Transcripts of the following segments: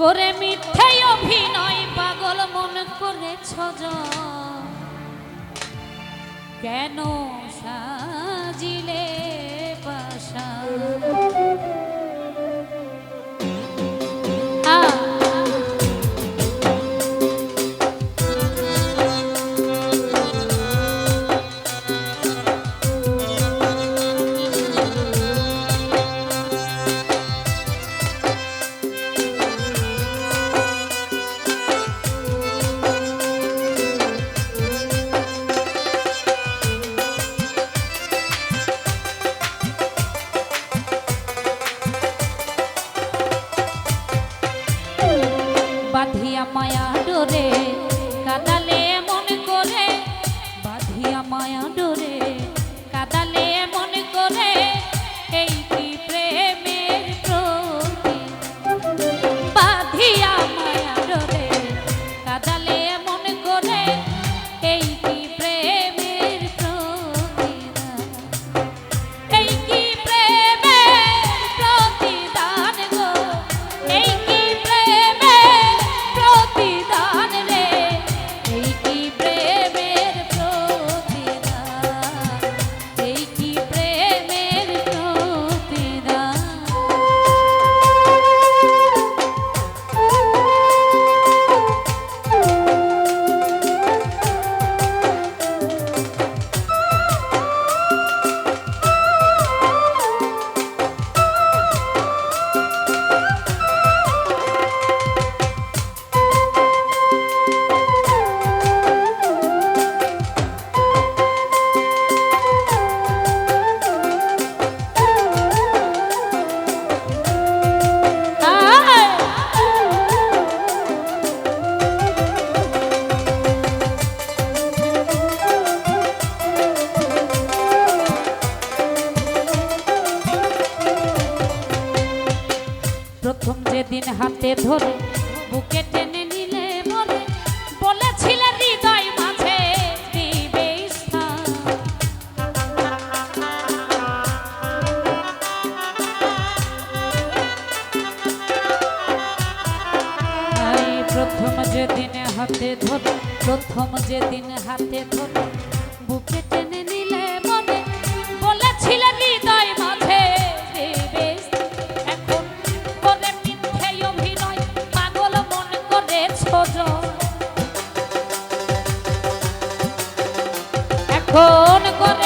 করে মিথ্যে অভিনয় পাগল মন করেছ কেন সাজিলে বাসা? প্রথম যেদিন হাতে ধরে বুকে টেনে নিলে বলে বলেছিল হৃদয় মাঝে প্রথম যেদিন হাতে ধরে, প্রথম যেদিন হাতে ধরে বুকে টেনে সজন এখন করে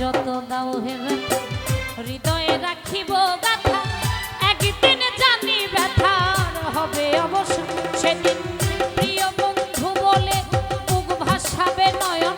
যত দাও হেবে। হৃদয়ে রাখিব গাথা একদিন জানি ব্যথার হবে অবশ্য। সেদিন প্রিয় বন্ধু বলে মুখ ভাসাবে নয়ন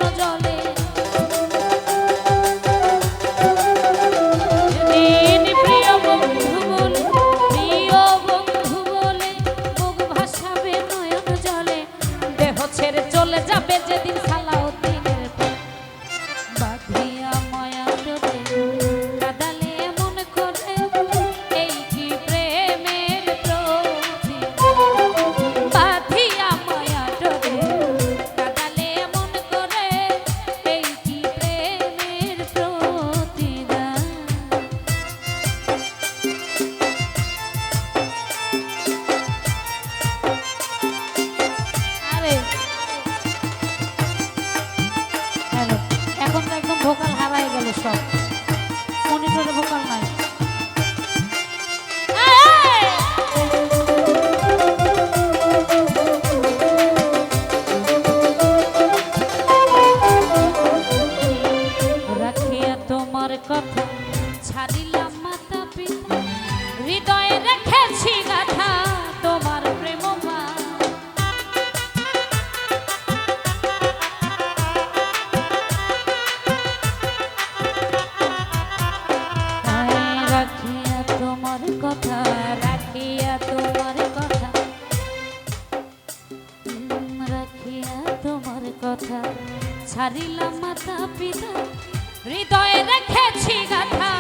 কথা ছাড়িলাম মাতা পিতা হৃদয়ে রেখেছি কথা